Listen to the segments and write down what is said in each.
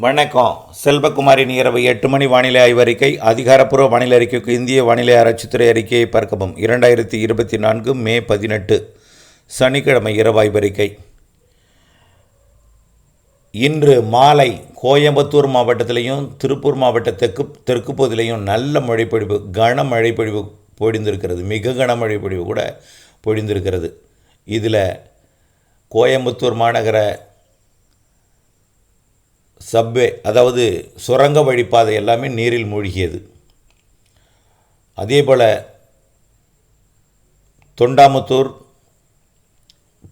வணக்கம். செல்வகுமாரின் இரவு எட்டு மணி வானிலை ஆய்வறிக்கை அதிகாரப்பூர்வ வானிலை அறிக்கைக்கு இந்திய வானிலை ஆராய்ச்சித்துறை அறிக்கையை பார்க்கவும். இரண்டாயிரத்தி இருபத்தி நான்கு மே பதினெட்டு சனிக்கிழமை இரவு ஆய்வறிக்கை. இன்று மாலை கோயம்புத்தூர் மாவட்டத்திலையும் திருப்பூர் மாவட்ட தெற்கு தெற்கு பகுதியிலையும் நல்ல மழைப்பொழிவு கனமழை பொழிவு பொழிந்திருக்கிறது. மிக கனமழை பொழிவு கூட பொழிந்திருக்கிறது. இதில் கோயம்புத்தூர் மாநகர சப்வே அதாவது சுரங்க வழிப்பாதை எல்லாமே நீரில் மூழ்கியது. அதேபோல் தொண்டாமுத்தூர்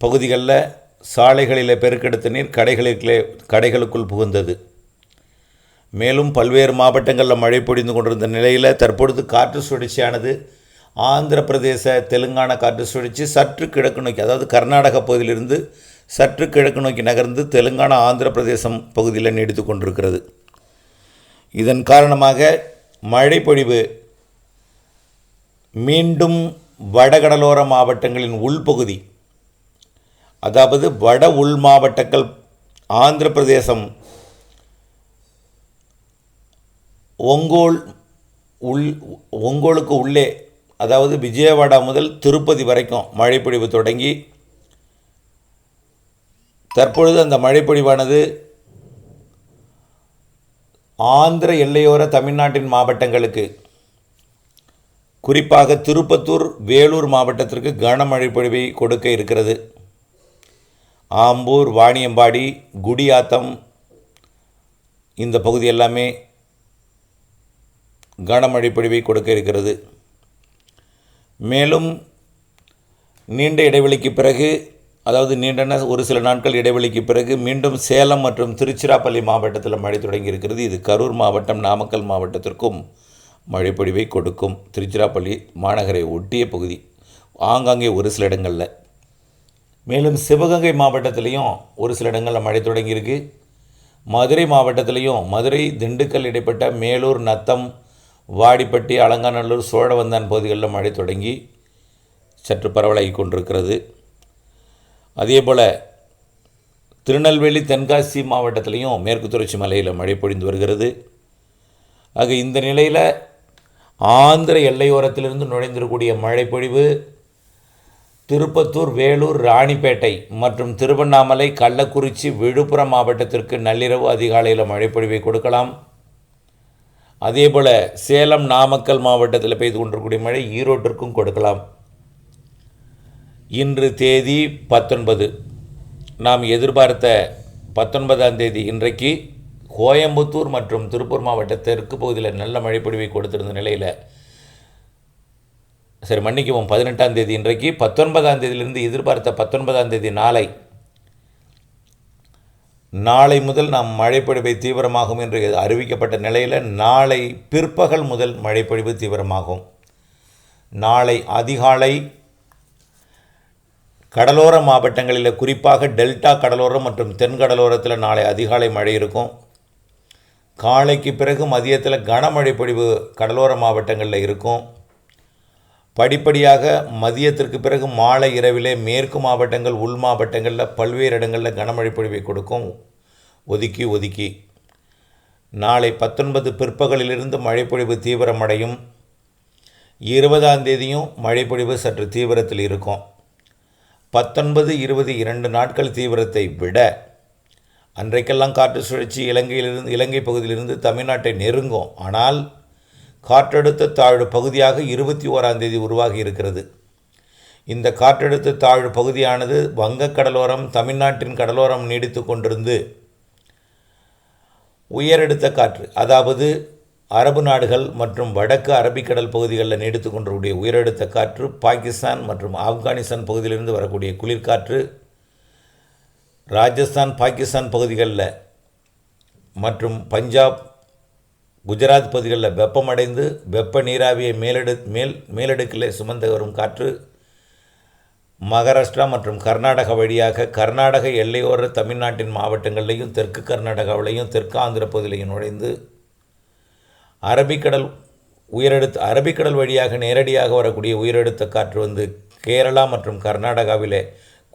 பகுதிகளில் சாலைகளில் பெருக்கெடுத்த நீர் கடைகளுக்குள்ளே கடைகளுக்குள் புகுந்தது. மேலும் பல்வேறு மாவட்டங்களில் மழை பொழிந்து கொண்டிருந்த நிலையில் தற்பொழுது காற்று சுழற்சியானது ஆந்திர பிரதேச தெலுங்கானா காற்று சுழற்சி சற்று கிழக்கு நோக்கி அதாவது கர்நாடக பகுதியிலிருந்து சற்று கிழக்கு நோக்கி நகர்ந்து தெலுங்கானா ஆந்திர பிரதேசம் பகுதியில் நீடித்து கொண்டிருக்கிறது. இதன் காரணமாக மழை பொழிவு மீண்டும் வடகடலோர மாவட்டங்களின் உள்பகுதி அதாவது வட உள் மாவட்டங்கள் ஆந்திர பிரதேசம் ஒங்கோல் உள் ஒங்கோலுக்கு உள்ளே அதாவது விஜயவாடா முதல் திருப்பதி வரைக்கும் மழைப்பொழிவு தொடங்கி தற்பொழுது அந்த மழைப்பொழிவானது ஆந்திர எல்லையோர தமிழ்நாட்டின் மாவட்டங்களுக்கு குறிப்பாக திருப்பத்தூர் வேலூர் மாவட்டத்திற்கு கனமழை பொழிவை கொடுக்க இருக்கிறது. ஆம்பூர் வாணியம்பாடி குடியாத்தம் இந்த பகுதி எல்லாமே கனமழை பொழிவை கொடுக்க இருக்கிறது. மேலும் நீண்ட இடைவெளிக்கு பிறகு அதாவது நீண்டன ஒரு சில நாட்கள் இடைவெளிக்கு பிறகு மீண்டும் சேலம் மற்றும் திருச்சிராப்பள்ளி மாவட்டத்தில் மழை தொடங்கி இருக்கிறது. இது கரூர் மாவட்டம் நாமக்கல் மாவட்டத்திற்கும் மழைப்பொழிவை கொடுக்கும். திருச்சிராப்பள்ளி மாநகரை ஒட்டிய பகுதி ஆங்காங்கே ஒரு சில இடங்களில். மேலும் சிவகங்கை மாவட்டத்திலையும் ஒரு சில இடங்களில் மழை தொடங்கியிருக்கு மதுரை மாவட்டத்திலையும் மதுரை திண்டுக்கல் இடைப்பட்ட மேலூர் நத்தம் வாடிப்பட்டி அலங்காநல்லூர் சோழவந்தான் பகுதிகளில் மழை தொடங்கி சற்று பரவலாகி கொண்டிருக்கிறது. அதே போல் திருநெல்வேலி தென்காசி மாவட்டத்திலையும் மேற்கு தொடர்ச்சி மலையில் மழை பொழிந்து வருகிறது. ஆக இந்த நிலையில் ஆந்திர எல்லையோரத்திலிருந்து நுழைந்திருக்கக்கூடிய மழைப்பொழிவு திருப்பத்தூர் வேலூர் ராணிப்பேட்டை மற்றும் திருவண்ணாமலை கள்ளக்குறிச்சி விழுப்புரம் மாவட்டத்திற்கு நள்ளிரவு அதிகாலையில் மழைப்பொழிவை கொடுக்கலாம். அதேபோல் சேலம் நாமக்கல் மாவட்டத்தில் பெய்து கொண்டிருக்கக்கூடிய மழை ஈரோட்டிற்கும் கொடுக்கலாம். இன்று தேதி பத்தொன்பது. நாம் எதிர்பார்த்த பத்தொன்பதாம் தேதி இன்றைக்கு கோயம்புத்தூர் மற்றும் திருப்பூர் மாவட்ட தெற்கு பகுதியில் நல்ல மழைப்பொழிவை கொடுத்திருந்த நிலையில் சரி மன்னிக்கவும் பதினெட்டாம் தேதி இன்றைக்கு பத்தொன்பதாம் தேதியிலிருந்து எதிர்பார்த்த பத்தொன்பதாம் தேதி நாளை நாளை முதல் நாம் மழைப்பொழிவை தீவிரமாகும் என்று அறிவிக்கப்பட்ட நிலையில் நாளை பிற்பகல் முதல் மழைப்பொழிவு தீவிரமாகும். நாளை அதிகாலை கடலோர மாவட்டங்களில் குறிப்பாக டெல்டா கடலோரம் மற்றும் தென்கடலோரத்தில் நாளை அதிகாலை மழை இருக்கும். காலைக்கு பிறகு மதியத்தில் கனமழை பொழிவு கடலோர மாவட்டங்களில் இருக்கும். படிப்படியாக மதியத்திற்கு பிறகு மாலை இரவிலே மேற்கு மாவட்டங்கள் உள் மாவட்டங்களில் பல்வேறு இடங்களில் கனமழை பொழிவை கொடுக்கும். ஒதுக்கி ஒதுக்கி. நாளை பத்தொன்பது பிற்பகலிலிருந்து மழைப்பொழிவு தீவிரமடையும். இருபதாம் தேதியும் மழைப்பொழிவு சற்று தீவிரத்தில் இருக்கும். பத்தொன்பது இருபது இரண்டு நாட்கள் தீவிரத்தை விட அன்றைக்கெல்லாம் காற்று சுழற்சி இலங்கையிலிருந்து இலங்கை பகுதியிலிருந்து தமிழ்நாட்டை நெருங்கும். ஆனால் காற்றழுத்த தாழ்வு பகுதியாக இருபத்தி ஓராம் தேதி உருவாகி இருக்கிறது. இந்த காற்றழுத்த தாழ்வு பகுதியானது வங்கக் கடலோரம் தமிழ்நாட்டின் கடலோரம் நீடித்து கொண்டிருந்து உயரெடுத்த காற்று அதாவது அரபு நாடுகள் மற்றும் வடக்கு அரபிக்கடல் பகுதிகளில் நீடித்து கொண்டக்கூடிய உயரடுத்த காற்று பாகிஸ்தான் மற்றும் ஆப்கானிஸ்தான் பகுதியிலிருந்து வரக்கூடிய குளிர்காற்று ராஜஸ்தான் பாகிஸ்தான் பகுதிகளில் மற்றும் பஞ்சாப் குஜராத் பகுதிகளில் வெப்பமடைந்து வெப்ப நீராவியை மேலெடு மேல் மேலடுக்கில் சுமந்து வரும் காற்று மகாராஷ்டிரா மற்றும் கர்நாடகா வழியாக கர்நாடக எல்லையோர தமிழ்நாட்டின் மாவட்டங்கள்லையும் தெற்கு கர்நாடகாவிலையும் தெற்கு ஆந்திர பகுதியிலையும் நுழைந்து அரபிக்கடல் உயரடுத்த அரபிக்கடல் வழியாக நேரடியாக வரக்கூடிய உயரெடுத்த காற்று வந்து கேரளா மற்றும் கர்நாடகாவிலே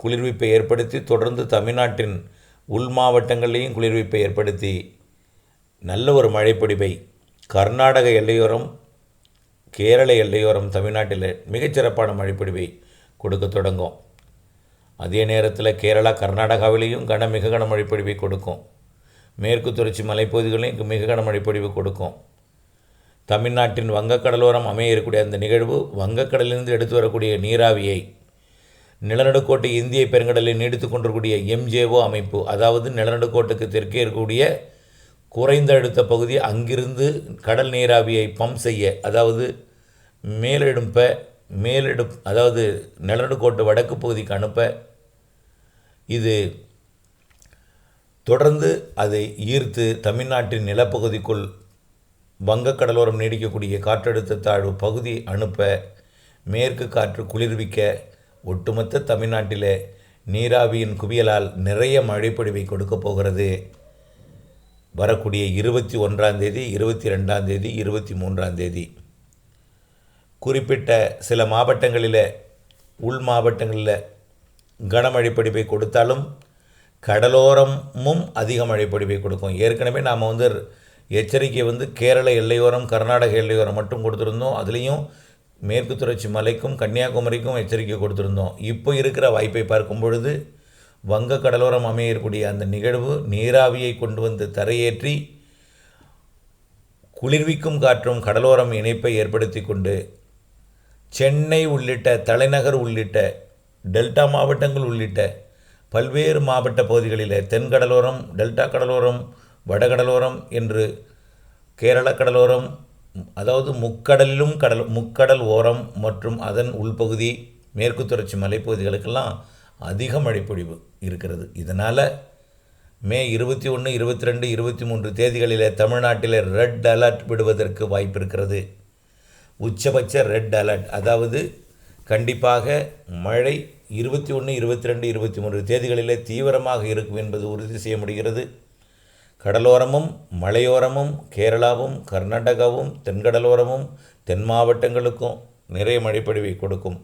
குளிர்விப்பை ஏற்படுத்தி தொடர்ந்து தமிழ்நாட்டின் உள் மாவட்டங்கள்லேயும் குளிர்விப்பை ஏற்படுத்தி நல்ல ஒரு மழைப்பொடிவை கர்நாடக எல்லையோரம் கேரள எல்லையோரம் தமிழ்நாட்டில் மிகச்சிறப்பான மழைப்பொடிவை கொடுக்க தொடங்கும். அதே நேரத்தில் கேரளா கர்நாடகாவிலேயும் கன மிக கன பொழிவை கொடுக்கும். மேற்கு தொடர்ச்சி மலைப்பகுதிகளையும் மிக கன பொழிவு கொடுக்கும். தமிழ்நாட்டின் வங்கக்கடலோரம் அமைய இருக்கக்கூடிய அந்த நிகழ்வு வங்கக்கடலிலிருந்து எடுத்து வரக்கூடிய நீராவியை நிலநடுக்கோட்டை இந்திய பெருங்கடலில் நீடித்து கொண்டிருக்கூடிய எம்ஜேஓ அமைப்பு அதாவது நிலநடுக்கோட்டுக்கு தெற்கே இருக்கக்கூடிய குறைந்த அழுத்த பகுதி அங்கிருந்து கடல் நீராவியை பம்ப் செய்ய அதாவது மேலெடுப்ப மேலெடு அதாவது நிலநடுக்கோட்டு வடக்கு பகுதிக்கு அனுப்ப இது தொடர்ந்து அதை ஈர்த்து தமிழ்நாட்டின் நிலப்பகுதிக்குள் வங்கக்கடலோரம் நீடிக்கக்கூடிய காற்றழுத்த தாழ்வு பகுதி அனுப்ப மேற்கு காற்று குளிர்விக்க ஒட்டுமொத்த தமிழ்நாட்டில் நீராவியின் குவியலால் நிறைய மழைப்பொழிவை கொடுக்க போகிறது. வரக்கூடிய இருபத்தி ஒன்றாம் தேதி இருபத்தி ரெண்டாம் தேதி இருபத்தி மூன்றாம் தேதி. குறிப்பிட்ட சில மாவட்டங்களில் உள் மாவட்டங்களில் கனமழை பொழிவை கொடுத்தாலும் கடலோரமும் அதிக மழை பொழிவை கொடுக்கும். ஏற்கனவே நாம் வந்து எச்சரிக்கை வந்து கேரள எல்லையோரம் கர்நாடக எல்லையோரம் மட்டும் கொடுத்துருந்தோம். அதுலேயும் மேற்கு தொடர்ச்சி மலைக்கும் கன்னியாகுமரிக்கும் எச்சரிக்கை கொடுத்துருந்தோம். இப்போ இருக்கிற வாய்ப்பை பார்க்கும் பொழுது வங்க கடலோரம் அமையக்கூடிய அந்த நிகழ்வு நீராவியை கொண்டு வந்து தரையேற்றி குளிர்விக்கும் காற்றும் கடலோரம் இணைப்பை ஏற்படுத்தி கொண்டு சென்னை உள்ளிட்ட தலைநகர் உள்ளிட்ட டெல்டா மாவட்டங்கள் உள்ளிட்ட பல்வேறு மாவட்ட பகுதிகளில் தென்கடலோரம் டெல்டா கடலோரம் வடகடலோரம் என்று கேரள கடலோரம் அதாவது முக்கடலிலும் கடல் முக்கடல் ஓரம் மற்றும் அதன் உள்பகுதி மேற்கு தொடர்ச்சி மலைப்பகுதிகளுக்கெல்லாம் அதிக மழைப்பொழிவு இருக்கிறது. இதனால் மே இருபத்தி ஒன்று இருபத்தி ரெண்டு இருபத்தி மூன்று தேதிகளில் தமிழ்நாட்டில் ரெட் அலர்ட் விடுவதற்கு வாய்ப்பு இருக்கிறது. உச்சபட்ச ரெட் அலர்ட் அதாவது கண்டிப்பாக மழை இருபத்தி ஒன்று இருபத்தி ரெண்டு இருபத்தி மூன்று தேதிகளிலே தீவிரமாக இருக்கும் என்பது உறுதி செய்ய முடிகிறது. கடலோரமும் மலையோரமும் கேரளாவும் கர்நாடகாவும் தென்கடலோரமும் தென் மாவட்டங்களுக்கும் நிறைய மழைப்பொழிவை கொடுக்கும்.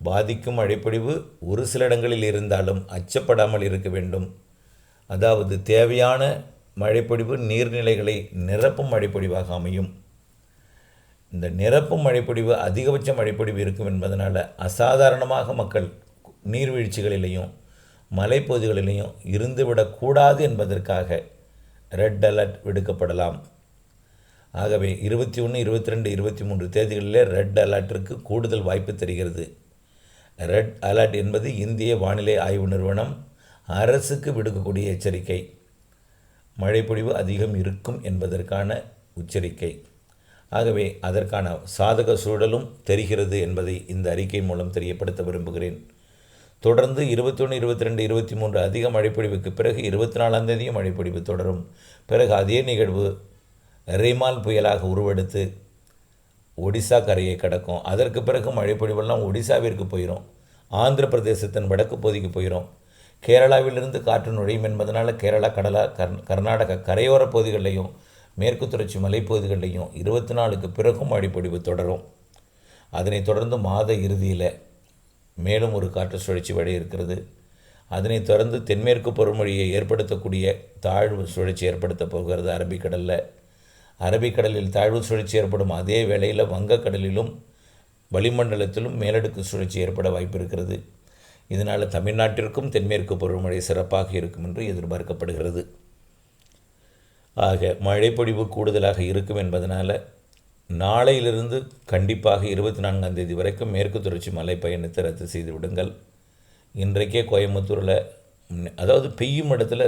பாதிக்கும் மழைப்பொழிவு ஒரு சில இடங்களில் இருந்தாலும் அச்சப்படாமல் இருக்க வேண்டும். அதாவது தேவையான மழைப்பொழிவு நீர்நிலைகளை நிரப்பும் மழைப்பொழிவாக அமையும். இந்த நிரப்பும் மழைப்பொழிவு அதிகபட்ச மழைப்பொழிவு இருக்கும் என்பதனால் அசாதாரணமாக மக்கள் நீர்வீழ்ச்சிகளிலையும் மலைப்பகுதிகளிலையும் இருந்துவிடக்கூடாது என்பதற்காக ரெட் அலர்ட் விடுக்கப்படலாம். ஆகவே இருபத்தி ஒன்று இருபத்தி ரெண்டு இருபத்தி மூன்று தேதிகளிலே ரெட் அலர்ட்டிற்கு கூடுதல் வாய்ப்பு தெரிகிறது. ரெட் அலர்ட் என்பது இந்திய வானிலை ஆய்வு நிறுவனம் அரசுக்கு விடுக்கக்கூடிய எச்சரிக்கை. மழைப்பொழிவு அதிகம் இருக்கும் என்பதற்கான உச்சரிக்கை. ஆகவே அதற்கான சாதக சூழலும் தெரிகிறது என்பதை இந்த அறிக்கை மூலம் தெரியப்படுத்த விரும்புகிறேன். தொடர்ந்து இருபத்தொன்று இருபத்தி ரெண்டு இருபத்தி மூன்று அதிக மழைப்பொழிவுக்கு பிறகு இருபத்தி நாலாம் தேதியும் மழைப்பொழிவு தொடரும். பிறகு அதே நிகழ்வு ரிமால் புயலாக உருவெடுத்து ஒடிசா கரையை கடக்கும். அதற்கு பிறகு மழைப்பொழிவெல்லாம் ஒடிசாவிற்கு போயிடும் ஆந்திர பிரதேசத்தின் வடக்கு பகுதிக்கு போயிடும் கேரளாவிலிருந்து காற்று நுழையும் என்பதனால் கேரளா கடலா கர் கர்நாடக கரையோர பகுதிகளிலையும் மேற்கு தொடர்ச்சி மலைப்பகுதிகளிலையும் இருபத்தி நாலுக்கு பிறகும் மழைப்பொழிவு தொடரும். அதனைத் தொடர்ந்து மாத இறுதியில் மேலும் ஒரு காற்று சுழற்சி வழி இருக்கிறது. அதனைத் தொடர்ந்து தென்மேற்கு பருவமழையை ஏற்படுத்தக்கூடிய தாழ்வு சுழற்சி ஏற்படுத்தப் போகிறது அரபிக்கடலில். அரபிக்கடலில் தாழ்வு சுழற்சி ஏற்படும் அதே வேளையில் வங்கக்கடலிலும் வளிமண்டலத்திலும் மேலடுக்கு சுழற்சி ஏற்பட வாய்ப்பு இருக்கிறது. இதனால் தமிழ்நாட்டிற்கும் தென்மேற்கு பருவமழை சிறப்பாக இருக்கும் என்று எதிர்பார்க்கப்படுகிறது. ஆக மழைப்பொழிவு கூடுதலாக இருக்கும் என்பதனால் நாளையிலிருந்து கண்டிப்பாக இருபத்தி நான்காம் தேதி வரைக்கும் மேற்கு தொடர்ச்சி மலை பயணத்தை ரத்து செய்து விடுங்கள். இன்றைக்கே கோயம்புத்தூரில் அதாவது பெய்யும் இடத்துல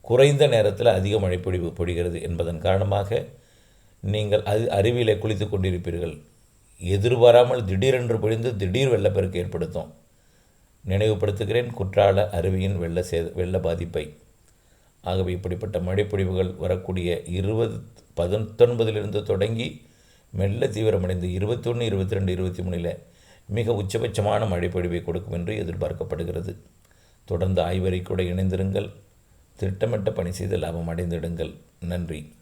குறைந்த நேரத்தில் அதிக மழை பொழிவு பொழிகிறது என்பதன் காரணமாக நீங்கள் அது அருவியிலே குளித்து கொண்டிருப்பீர்கள். எதிர்பாராமல் திடீரென்று பொழிந்து திடீர் வெள்ளப்பெருக்கு ஏற்படுத்தும். நினைவுபடுத்துகிறேன் குற்றால அருவியின் வெள்ள சே வெள்ள பாதிப்பை. ஆகவே இப்படிப்பட்ட மழைப்பொழிவுகள் வரக்கூடிய இருபது பத்தொன்பதிலிருந்து தொடங்கி மெல்ல தீவிரமடைந்து இருபத்தொன்று இருபத்தி ரெண்டு இருபத்தி மூணில் மிக உச்சபட்சமான மழைப்பொழிவை கொடுக்கும் என்று எதிர்பார்க்கப்படுகிறது. தொடர்ந்து ஆய்வறிக்கூட இணைந்திருங்கள். திட்டமிட்ட பணி செய்து லாபம் அடைந்திடுங்கள். நன்றி.